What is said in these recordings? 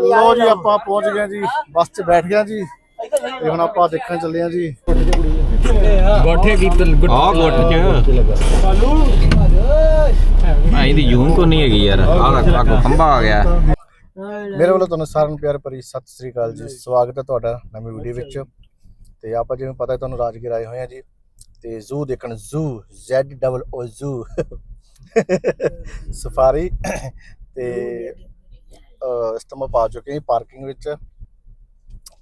ਲੋ ਜੀ ਆਪਾਂ ਪਹੁੰਚ ਗਏ ਜੀ ਬੱਸ 'ਚ ਬੈਠ ਗਏ ਜੀ। ਤੇ ਹੁਣ ਆਪਾਂ ਦੇਖਣ ਚੱਲੇ ਆ ਜੀ। ਗੋਠੇ ਕੀ ਆ ਗੋਠ ਚ। ਭਾਈ ਦੀ ਯੂਨ ਕੋ ਨਹੀਂ ਹੈਗੀ ਯਾਰ। ਆਹ ਲੱਗ ਕੋ ਖੰਭਾ ਆ ਗਿਆ। ਮੇਰੇ ਵੱਲੋਂ ਤੁਹਾਨੂੰ ਸਾਰਿਆਂ ਨੂੰ ਪਿਆਰ ਭਰੀ ਸਤਿ ਸ੍ਰੀ ਅਕਾਲ ਜੀ। ਸਵਾਗਤ ਹੈ ਤੁਹਾਡਾ ਨਵੀਂ ਵੀਡੀਓ ਵਿੱਚ। ਤੇ ਆਪਾਂ ਜਿਵੇਂ ਪਤਾ ਹੈ ਤੁਹਾਨੂੰ ਰਾਜਗੀਰ ਆਏ ਹੋਏ ਆ ਜੀ। ਤੇ ਜ਼ੂ ਦੇਖਣ zoo Z double O zoo. Safari. ਤੇ ਇਸ ਪਾ ਚੁੱਕੇ ਹਾਂ ਪਾਰਕਿੰਗ ਵਿੱਚ।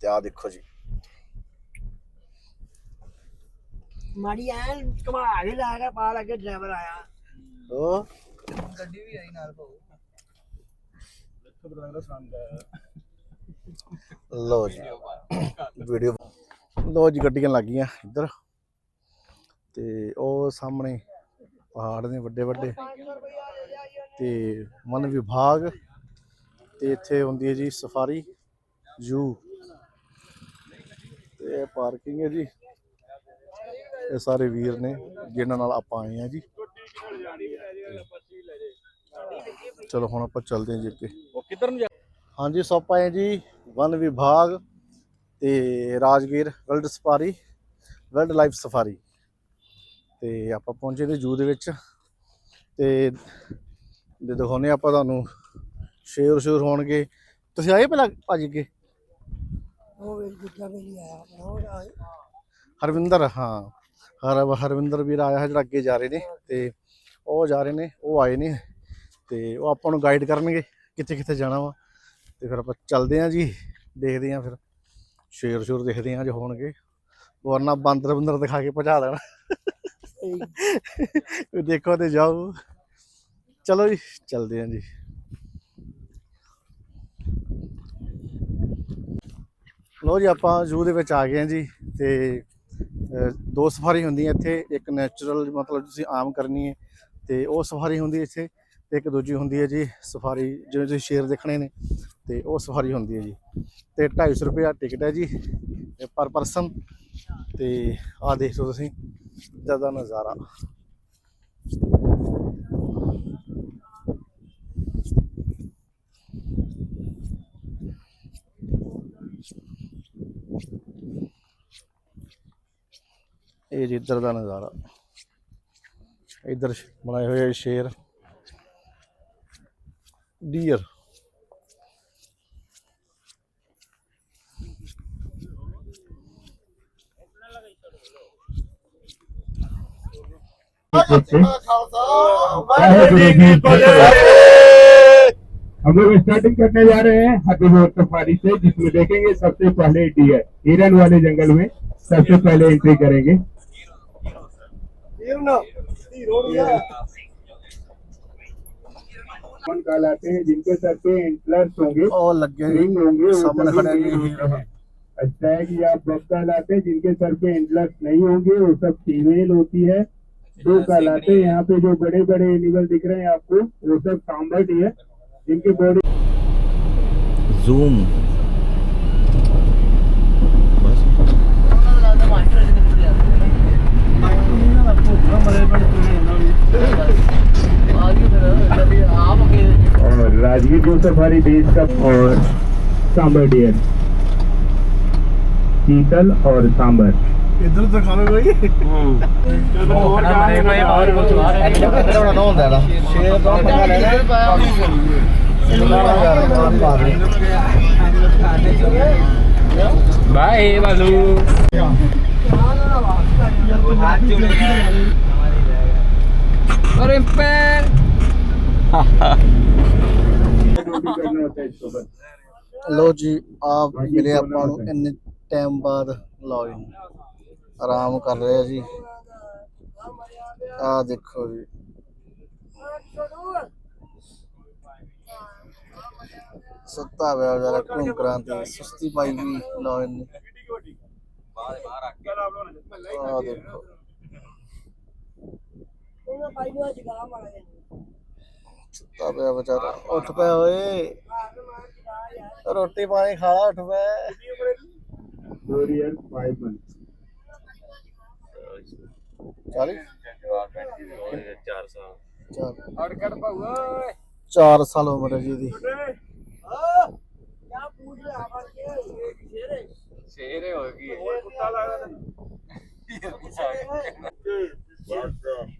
ਤੇ ਆ ਦੇਖੋ ਜੀ। ਮਾੜੀ ਐਨ ਕਮਾ ਕੇ ਲਾ ਕੇ ਪਾ ਲੱਗੇ ਡਰਾਈਵਰ ਆਇਆ। ਉਹ ਗੱਡੀ ਵੀ ਆਈ ਨਾਲ ਭਾਉ ਲੋ ਜੀ। ਵੀਡੀਓ ਲੋ ਜੀ ਗੱਡੀਆਂ ਲੱਗੀਆਂ ਇੱਧਰ। ਤੇ ਉਹ ਸਾਹਮਣੇ ਪਹਾੜ ਨੇ ਵੱਡੇ ਵੱਡੇ ਤੇ ਵਨ ਵਿਭਾਗ। ਤੇ ਇੱਥੇ ਹੁੰਦੀ ਹੈ ਜੀ ਸਫਾਰੀ ਜੂ। ਤੇ ਇਹ ਪਾਰਕਿੰਗ ਹੈ ਜੀ। ਇਹ ਸਾਰੇ ਵੀਰ ਨੇ ਜਿਨ੍ਹਾਂ ਨਾਲ ਆਪਾਂ ਆਏ ਆ ਜੀ। ਚਲੋ ਹੁਣ ਆਪਾਂ ਚੱਲਦੇ ਹਾਂ ਜੀ ਅੱਗੇ। ਉਹ ਕਿੱਧਰ ਨੂੰ ਹਾਂਜੀ ਸੋ ਆਪਾਂ ਆਏ ਜੀ ਵਨ ਵਿਭਾਗ ਤੇ Rajgir world safari world life safari. ਤੇ ਆਪਾਂ ਪਹੁੰਚੇ ਤੇ ਜੂ ਦੇ ਵਿੱਚ। ਤੇ ਦਿਖਾਉਨੇ ਆਪਾਂ ਤੁਹਾਨੂੰ ਸ਼ੇਰ ਸ਼ੇਰ ਹੋਣਗੇ। ਤੁਸੀਂ ਆਏ ਪਹਿਲਾਂ ਭਾਜੀ ਕੇ ਉਹ ਵੀ ਗੁੱਜਾ ਵੀ ਨਹੀਂ ਆਇਆ ਉਹ ਆਏ। ਹਰਵਿੰਦਰ ਹਾਂ। ਹਰ ਹਰਵਿੰਦਰ ਵੀਰ ਆਇਆ ਹੈ ਜਿਹੜਾ ਅੱਗੇ ਜਾ ਰਹੇ ਨੇ ਤੇ ਉਹ ਜਾ ਰਹੇ ਨੇ ਉਹ ਆਏ ਨੇ ਤੇ ਉਹ ਆਪਾਂ ਨੂੰ ਗਾਈਡ ਕਰਨਗੇ ਕਿੱਥੇ ਕਿੱਥੇ ਜਾਣਾ ਵਾ। ਤੇ ਫਿਰ ਆਪਾਂ ਚੱਲਦੇ ਆਂ ਜੀ ਦੇਖਦੇ ਆਂ ਫਿਰ। ਸ਼ੇਰ ਸ਼ੂਰ ਦੇਖਦੇ ਆਂ ਜੇ ਹੋਣਗੇ। ਵਰਨਾ ਬਾਂਦਰ ਬੰਦਰ ਦਿਖਾ ਕੇ ਭਜਾ ਦੇਣਾ। ਦੇਖੋ ਤੇ ਜਾਓ। ਚਲੋ ਜੀ ਚੱਲਦੇ ਆਂ ਜੀ। ਲੋ ਜੀ, ਆਪਾਂ ਜ਼ੂ ਦੇ ਵਿੱਚ ਆ ਗਏ ਹਾਂ ਜੀ ਤੇ ਦੋ ਸਫਾਰੀ ਹੁੰਦੀ ਹੈ ਇੱਥੇ, ਇੱਕ ਨੈਚੁਰਲ ਮਤਲਬ ਤੁਸੀਂ ਆਮ ਕਰਨੀ ਹੈ ਤੇ ਉਹ ਸਫਾਰੀ ਹੁੰਦੀ ਹੈ ਇੱਥੇ ਤੇ ਇੱਕ ਦੂਜੀ ਹੁੰਦੀ ਹੈ ਜੀ ਸਫਾਰੀ ਜਿਵੇਂ ਤੁਸੀਂ ਸ਼ੇਰ ਦੇਖਣੇ ਨੇ ਤੇ ਉਹ ਸਫਾਰੀ ਹੁੰਦੀ ਹੈ ਜੀ। ਤੇ 250 ਰੁਪਏ ਟਿਕਟ ਹੈ ਜੀ ਪਰ ਪਰਸਨ ਤੇ ਆਹ ਦੇਖ ਲਓ ਤੁਸੀਂ, ਜ਼ਿਆਦਾ ਨਜ਼ਾਰਾ। ये जी इधर का नज़ारा इधर बनाए हुए शेर डियर हम लोग स्टार्टिंग करने जा रहे हैं हकीमोर सफारी से, जिसमें देखेंगे सबसे पहले डियर हिरन वाले जंगल में सबसे पहले एंट्री करेंगे। जिनके सर पे एंटलर्स होंगे? अच्छा है आप हैं जिनके सर पे एंटलर्स अच्छा नहीं होंगे वो सब फीमेल होती है। दो कहलाते हैं यहाँ पे जो बड़े बड़े एनिमल दिख रहे हैं आपको वो सब सांबर्ट है जिनके body zoom zoo safari base का और सांबर डियर चीतल और सांबर इधर तो खाना कोई बाय बालू और इम्पैक्ट ਲੋ ਜੀ, ਆਪ ਮਿਲੇ ਆਪਾਂ ਨੂੰ ਇੰਨੇ ਟਾਈਮ ਬਾਅਦ। ਲਓ ਜੀ, ਆਰਾਮ ਕਰ ਰਹੇ ਆ ਜੀ। ਆ ਦੇਖੋ ਜੀ। ਸੁੱਤਾ ਹੋਇਆ ਵਿਚਾਰਾ ਘੁੰਮ ਕਰਾਂਤੀ ਸੁਸਤੀ ਪਾਈ ਵੀ, ਲਓ ਇਹਨੇ ਆ ਦੇਖੋ। ਉਹਨਾਂ ਭਾਈ ਨੂੰ ਜਗਾ ਮਾਰ ਸੁੱਤਾ ਪਿਆ ਵਿਚਾਰਾ। ਉੱਠ ਪਿਆ ਓਏ। ਰੋਟੀ ਪਾਣੀ ਖਾ ਲਾ ਉੱਠ ਪਿਆ ਸਾਲ ਉਮਰ ਜੀ ਦੀ ਸ਼ੇਰੇ ਹੋ? ਗਈ ਓਏ ਕੁੱਤਾ ਲੱਗਦਾ ਵਾਹ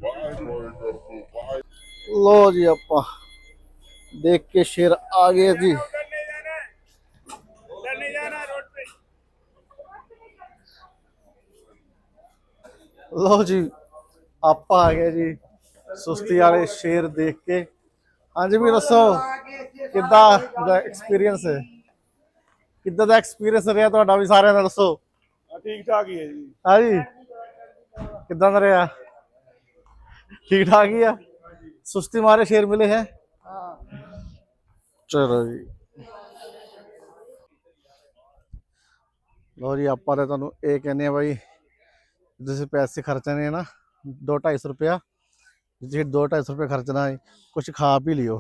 ਵਾਹ ਵਾਹ ਵਾਹ ਲੋ ਜੀ ਆਪਾਂ। ਦੇਖ ਕੇ ਸ਼ੇਰ ਆ ਗਏ ਜੀ। ਲੋ ਜੀ ਆਪਾਂ ਆ ਗਏ ਜੀ ਸੁਸਤੀ ਵਾਲੇ ਸ਼ੇਰ ਦੇਖ ਕੇ। ਹਾਂਜੀ ਵੀ ਦੱਸੋ ਕਿੱਦਾਂ ਦਾ ਐਕਸਪੀਰੀਅੰਸ ਹੈ? ਕਿੱਦਾਂ ਦਾ ਐਕਸਪੀਰੀਅੰਸ ਰਿਹਾ ਤੁਹਾਡਾ ਵੀ ਸਾਰਿਆਂ ਦਾ ਦੱਸੋ? ਠੀਕ ਠਾਕ ਹੀ ਹੈ ਜੀ। ਹਾਂਜੀ। ਕਿੱਦਾਂ ਦਾ ਰਿਹਾ? ਠੀਕ ਠਾਕ ਹੀ ਆ? ਸੁਸਤੀ ਮਾਰੇ ਸ਼ੇਰ ਮਿਲੇ ਹੈ? ਚਲੋ ਜੀ। ਲੋ ਜੀ ਆਪਾਂ ਤਾਂ ਤੁਹਾਨੂੰ ਇਹ ਕਹਿੰਦੇ ਆ ਬਾਈ ਤੁਸੀਂ ਪੈਸੇ ਖਰਚਣੇ ਨਾ 2-250 ਰੁਪਇਆ ਜੇ 2-250 ਰੁਪਏ ਖਰਚਣਾ ਹੈ ਕੁਝ ਖਾ ਪੀ ਲਿਓ।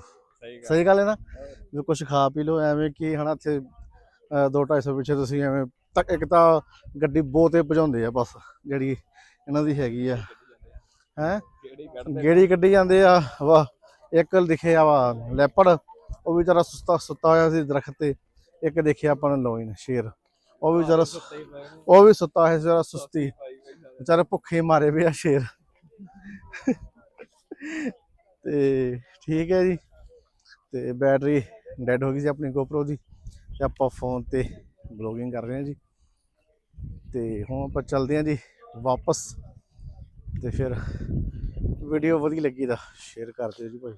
ਸਹੀ ਗੱਲ। ਹੈ ਨਾ? ਜੇ ਕੁਝ ਖਾ ਪੀ ਲਓ ਐਵੇਂ ਕਿ ਹਨਾ ਇੱਥੇ 2-250 ਪਿੱਛੇ ਤੁਸੀਂ ਐਵੇਂ ਤੱਕ ਇੱਕ ਤਾਂ ਗੱਡੀ ਬਹੁਤੇ ਭਜਾਉਂਦੇ ਆ ਬਸ ਜਿਹੜੀ ਇਹਨਾਂ ਦੀ ਹੈਗੀ ਆ। ਹੈ? ਗੇੜੀ ਕੱਢੀ ਜਾਂਦੇ ਆ ਵਾਹ ਇੱਕ ਦਿਖਿਆ ਵਾ ਲੈਪੜ ਉਹ ਵੀ ਜਰਾ ਸੁਸਤਾ ਸੁੱਤਾ ਹੋਇਆ ਸੀ ਦਰਖਤ ਤੇ ਇੱਕ ਦੇਖਿਆ ਆਪਾਂ ਨੇ ਲੋਇਨ ਸ਼ੇਰ। ਉਹ ਵੀ ਜਰਾ ਉਹ ਵੀ ਸੁੱਤਾ ਹੈ ਜਰਾ ਸੁਸਤੀ ਵਿਚਾਰੇ ਭੁੱਖੇ ਮਾਰੇ ਵੀ ਆ ਸ਼ੇਰ। ਤੇ ਠੀਕ ਹੈ ਜੀ। ਤੇ ਬੈਟਰੀ ਡੈਡ ਹੋ ਗਈ ਸੀ ਆਪਣੀ GoPro ਦੀ ਤੇ ਆਪਾਂ ਫੋਨ ਤੇ ਬਲੌਗਿੰਗ ਕਰ ਰਹੇ ਹਾਂ ਜੀ। ਤੇ ਹੁਣ ਆਪਾਂ ਚੱਲਦੇ ਹਾਂ ਜੀ ਵਾਪਸ। ਤੇ ਫਿਰ ਵੀਡੀਓ ਵਧੀਆ ਲੱਗੀ ਤਾਂ ਸ਼ੇਅਰ ਕਰ ਦਿਓ ਜੀ ਭਾਈ।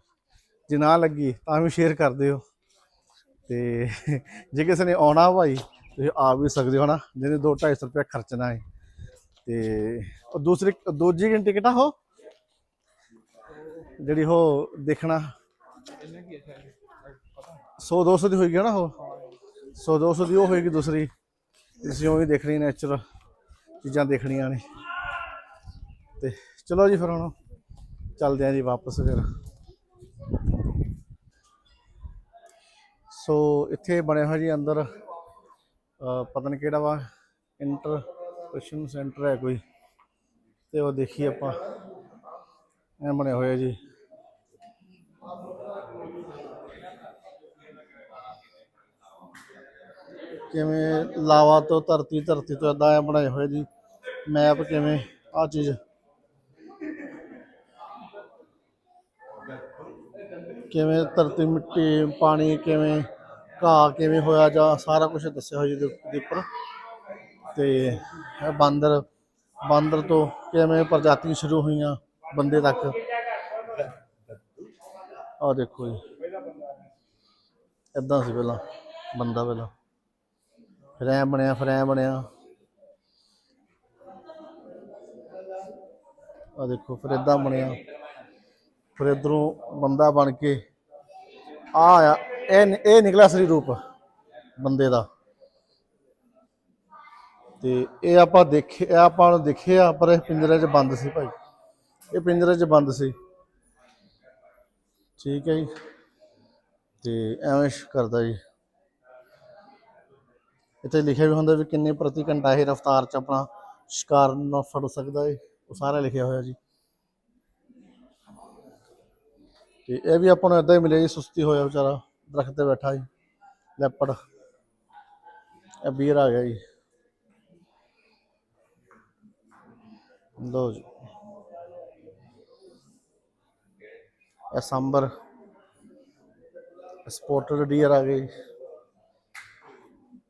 ਜੇ ਨਾ ਲੱਗੀ ਤਾਂ ਵੀ ਸ਼ੇਅਰ ਕਰ ਦਿਓ। ਤੇ ਜੇ ਕਿਸੇ ਨੇ ਆਉਣਾ ਭਾਈ, ਤੁਸੀਂ ਆ ਵੀ ਸਕਦੇ ਹੋ ਨਾ ਜਿਹਨੇ 2-250 ਰੁਪਏ ਖਰਚਣਾ ਹੈ। ਤੇ ਉਹ ਦੂਸਰੀ, ਦੂਜੀ ਘੰਟੀ ਟਿਕਟ ਆ ਹੋ ਜਿਹੜੀ ਉਹ ਦੇਖਣਾ। 100 200 ਦੀ ਹੋਏਗੀ ਨਾ ਉਹ? 100 200 ਦੀ ਉਹ ਹੋਏਗੀ ਦੂਸਰੀ। ਤੁਸੀਂ ਉਹ ਵੀ ਦੇਖਣੀ ਨੈਚੁਰਲ ਚੀਜ਼ਾਂ ਦੇਖਣੀਆਂ ਨੇ। ਤੇ ਚਲੋ ਜੀ ਫਿਰ ਹੁਣ ਚੱਲਦੇ ਆਂ ਜੀ ਵਾਪਸ ਫਿਰ। ਸੋ ਇੱਥੇ ਬਣਿਆ ਹੋਇਆ ਜੀ ਅੰਦਰ, ਅਹ, ਪਤਾ ਨਹੀਂ ਕਿਹੜਾ ਵਾ ਇੰਟਰਪ੍ਰੈਸ਼ਨ ਸੈਂਟਰ ਹੈ ਕੋਈ। ਤੇ ਉਹ ਦੇਖੀ ਆਪਾਂ। ਐ ਬਣਿਆ ਹੋਇਆ ਜੀ। ਕਿਵੇਂ ਲਾਵਾ ਤੋਂ ਧਰਤੀ ਧਰਤੀ ਤੋਂ ਇਦਾਂ ਐ ਬਣਾਏ ਹੋਏ ਜੀ। ਮੈਪ ਕਿਵੇਂ ਆ ਚੀਜ਼। ਕਿਵੇਂ ਧਰਤੀ ਮਿੱਟੀ, ਪਾਣੀ ਕਿਵੇਂ ਘਾਹ ਕਿਵੇਂ ਹੋਇਆ ਜਾਂ ਸਾਰਾ ਕੁਝ ਦੱਸਿਆ ਹੋਇਆ ਜੀ ਇਹਦੇ ਦੇ ਉੱਪਰ। ਤੇ ਇਹ ਬਾਂਦਰ ਬਾਂਦਰ ਤੋਂ ਕਿਵੇਂ ਪ੍ਰਜਾਤੀਆਂ ਸ਼ੁਰੂ ਹੋਈਆਂ ਬੰਦੇ ਤੱਕ? ਆਹ ਦੇਖੋ ਜੀ। ਇਦਾਂ ਸੀ ਪਹਿਲਾਂ, ਬੰਦਾ ਪਹਿਲਾਂ। ਫਿਰ ਐਂ ਬਣਿਆ, ਫਿਰ ਐਂ ਬਣਿਆ। ਆ ਦੇਖੋ, ਫਿਰ ਇਦਾਂ ਬਣਿਆ। ਫਿਰ ਇਧਰੋਂ ਬੰਦਾ ਬਣ ਕੇ ਆ ਆਇਆ, ਇਹ ਇਹ ਨਿਕਲਿਆ ਸਰੀ ਰੂਪ ਬੰਦੇ ਦਾ। ਤੇ ਇਹ ਆਪਾਂ ਦੇਖੇ ਆਪਾਂ ਨੂੰ ਦੇਖਿਆ ਪਰ ਇਹ ਪਿੰਜਰੇ 'ਚ ਬੰਦ ਸੀ ਭਾਈ। ਇਹ ਪਿੰਜਰੇ 'ਚ ਬੰਦ ਸੀ। ਠੀਕ ਹੈ ਜੀ। ਤੇ ਐਵੇਂ ਕਰਦਾ ਜੀ। ਇੱਥੇ ਲਿਖਿਆ ਵੀ ਹੁੰਦਾ ਵੀ ਕਿੰਨੇ ਪ੍ਰਤੀ ਘੰਟਾ ਇਹ ਰਫ਼ਤਾਰ 'ਚ ਆਪਣਾ ਸ਼ਿਕਾਰ ਨੂੰ ਫੜ ਸਕਦਾ ਹੈ ਉਹ ਸਾਰਾ ਲਿਖਿਆ ਹੋਇਆ ਜੀ। ਤੇ ਇਹ ਵੀ ਆਪਾਂ ਨੂੰ ਇਦਾਂ ਹੀ ਮਿਲਿਆ ਜੀ, ਸੁਸਤੀ ਹੋਇਆ ਵਿਚਾਰਾ, ਦਰਖਤ ਤੇ ਬੈਠਾ ਜੀ ਲੈਪੜ ਇਹ ਵੀਰ ਆ ਗਿਆ ਜੀ। ਲੋ ਜੀ। ਇਹ ਸੰਬਰ ਸਪੋਰਟਡ ਡੀਅਰ ਆ ਗਏ।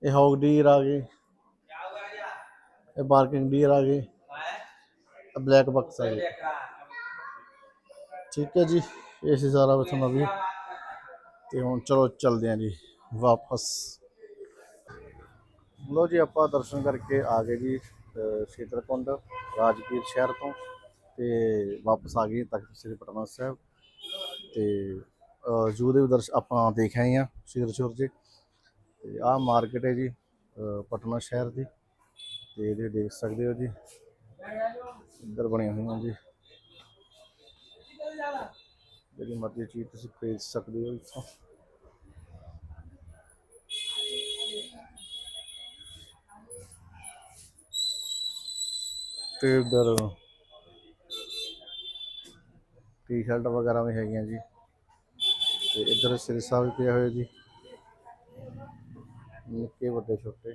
ਇਹ ਹੌਗ ਡੀਅਰ ਆ ਗਏ। ਇਹ ਬਾਰਕਿੰਗ ਡੀਅਰ ਆ ਗਏ। ਬਲੈਕ ਬਕਸ ਆ ਗਏ। ਠੀਕ ਹੈ ਜੀ। ਇਹ ਸੀ ਸਾਰਾ ਬਥਨਾ ਵੀ। ਤੇ ਹੁਣ ਚਲੋ ਚੱਲਦੇ ਆਂ ਜੀ, ਵਾਪਸ। ਲੋ ਜੀ, ਆਪਾਂ ਦਰਸ਼ਨ ਕਰਕੇ ਆ ਗਏ ਜੀ, ਅਹ ਸ਼ੀਤਲਕੁੰਡ ਰਾਜਗੀਰ ਸ਼ਹਿਰ ਤੋਂ। ਤੇ ਵਾਪਸ ਆ ਗਏ ਤਖਤ ਸ੍ਰੀ ਪਟਨਾ ਸਾਹਿਬ। ਤੇ ਜ਼ੂ ਦੇ ਵੀ ਦਰਸ਼, ਆਪਾਂ ਦੇਖ ਆਏ ਆ ਸ਼ੀਰਸ਼ੁਰ ਜੀ। ਤੇ ਆਹ ਮਾਰਕੀਟ ਹੈ ਜੀ ਪਟਨਾ ਸ਼ਹਿਰ ਦੀ। ਤੇ ਇਹਦੇ ਦੇਖ ਸਕਦੇ ਹੋ ਜੀ। ਇੱਧਰ ਬਣੀਆਂ ਹੋਈਆਂ ਜੀ। ਜਿਹੜੀ ਮਰਜ਼ੀ ਚੀਜ਼ ਤੁਸੀਂ ਖਰੀਦ ਸਕਦੇ ਹੋ ਇੱਥੋਂ। ਤੇ ਇੱਧਰ ਟੀ-ਸ਼ਰਟ ਵਗੈਰਾ ਵੀ ਹੈਗੀਆਂ ਜੀ। ਤੇ ਇੱਧਰ ਸਿਰਸਾ ਵੀ ਪਿਆ ਹੋਇਆ ਜੀ। ਨਿੱਕੇ ਵੱਡੇ ਛੋਟੇ।